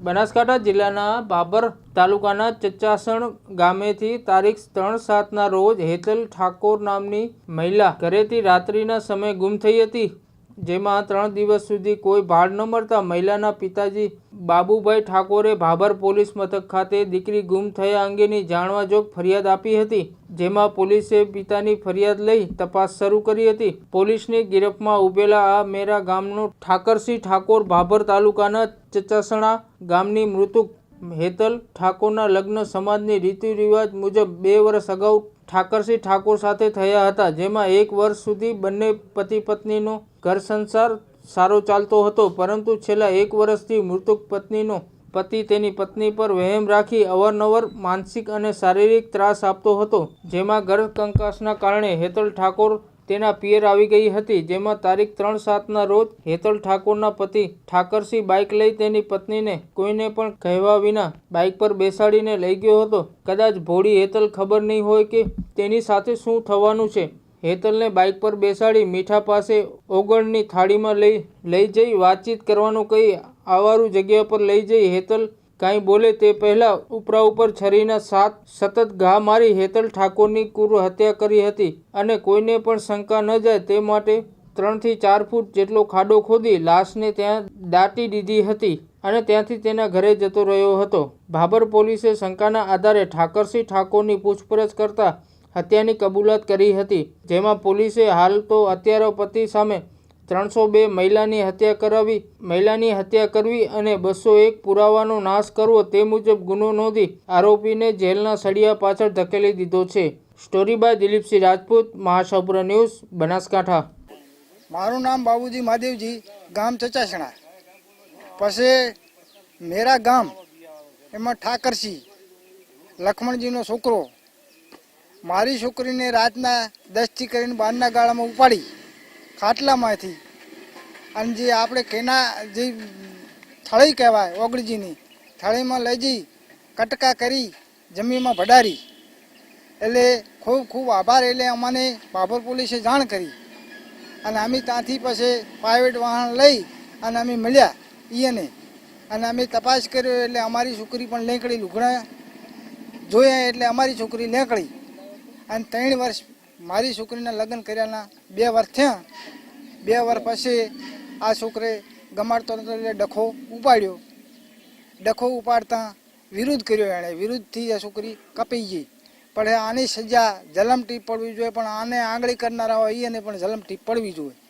બનાસકાંઠા જિલ્લાના બાબર તાલુકાના ચચાસણ ગામેથી તારીખ ત્રણ સાતના રોજ હેતલ ઠાકોર નામની મહિલા ઘરેથી રાત્રિના સમયે ગુમ થઈ હતી. જેમાં ત્રણ દિવસ સુધી કોઈ ભાડ ન મળતા મહિલાના પિતાજી બાબુભાઈ ઠાકોરે ભાભર પોલીસ મથક ખાતે દીકરી ગુમ થયા અંગેની જાણવાજોગ ફરિયાદ આપી હતી, જેમાં પોલીસે પિતાની ફરિયાદ લઈ તપાસ શરૂ કરી હતી. પોલીસની ગિરફમાં ઉભેલા આ મેરા ગામનો ઠાકરસિંહ ઠાકોર ભાભર તાલુકાના ચચાસણા ગામની મૃતક હેતલ ઠાકોરના લગ્ન સમાજની રીતિ રિવાજ મુજબ બે વર્ષ અગાઉ ઠાકરસિંહ ઠાકોર સાથે થયા હતા, જેમાં એક વર્ષ સુધી બંને પતિ પત્નીનો ઘર સંસાર સારો ચાલતો હતો, પરંતુ છેલ્લા એક વર્ષથી મૃતક પત્નીનો પતિ તેની પત્ની પર વહેમ રાખી અવારનવાર માનસિક અને શારીરિક ત્રાસ આપતો હતો, જેમાં ગર્ભકંકાસના કંકાસના કારણે હેતલ ઠાકોર તેના પિયર આવી ગઈ હતી, જેમાં તારીખ ત્રણ સાતના રોજ હેતલ ઠાકોરના પતિ ઠાકરસિંહ બાઇક લઈ તેની પત્નીને કોઈને પણ કહેવા વિના બાઇક પર બેસાડીને લઈ ગયો હતો. કદાચ ભોળી હેતલ ખબર નહીં હોય કે તેની સાથે શું થવાનું છે. હેતલને બાઇક પર બેસાડી મીઠા પાસે ઓગણની થાળીમાં લઈ લઈ જઈ વાતચીત કરવાનું કહી આવારું જગ્યા પર લઈ જઈ હેતલ કાંઈ બોલે તે પહેલાં ઉપરા ઉપર છરીના સાત સતત ઘા મારી હેતલ ઠાકોરની કુર હત્યા કરી હતી અને કોઈને પણ શંકા ન જાય તે માટે ત્રણથી ચાર ફૂટ જેટલો ખાડો ખોદી લાશને ત્યાં દાટી દીધી હતી અને ત્યાંથી તેના ઘરે જતો રહ્યો હતો. ભાભર પોલીસે શંકાના આધારે ઠાકરસિંહ ઠાકોરની પૂછપરછ કરતા હત્યાની કબૂલાત કરી હતી, જેમાં પોલીસે હાલ તો અત્યારે પતિ સામે ત્રણસો બે મહિલાની હત્યા કરાવી, મહિલાની હત્યા કરવી અને બસો એક પુરાવાનો નાશ કરવો તે મુજબ ગુનો નોંધી આરોપીને જેલના સળિયા પાછળ ધકેલી દીધો છે. Story by Dilipsinh Rajput Mahasapura news, Banaskantha. મારું નામ બાબુજી મહાદેવજી, ગામ ચચાસણા. પછી મેરા ગામ, એમાં ઠાકરસિંહ લક્ષ્મણજીનો છોકરો મારી છોકરીને રાતના દસથી કરીને બહારના ગાળામાં ઉપાડી ખાટલામાંથી. અને જે આપણે કેના જે થળી કહેવાય ઓગળજીની, થળીમાં લઈ જઈ, કટકા કરી, જમીનમાં ભડારી. એટલે ખૂબ ખૂબ આભાર, એટલે અમને બાબર પોલીસે જાણ કરી. અને અમે ત્યાંથી પછી પ્રાઇવેટ વાહન લઈ અને અમે મળ્યા ઈને અને અમે તપાસ કર્યો, એટલે અમારી છોકરી પણ લેંકડી લુગડા જોયા, એટલે અમારી છોકરી લેંકડી અને ત્રણ વર્ષ મારી છોકરીના લગ્ન કર્યાના બે વર્ષ થયા. બે વર્ષ પછી આ છોકરે ગમાડતો ડખો ઉપાડ્યો. ડખો ઉપાડતા વિરોધ કર્યો એણે. વિરોધથી આ છોકરી કપાઈ ગઈ. પણ આની સજા જલમટી પડવી જોઈએ, પણ આને આંગળી કરનારા હોય એને પણ જલમટી પડવી જોઈએ.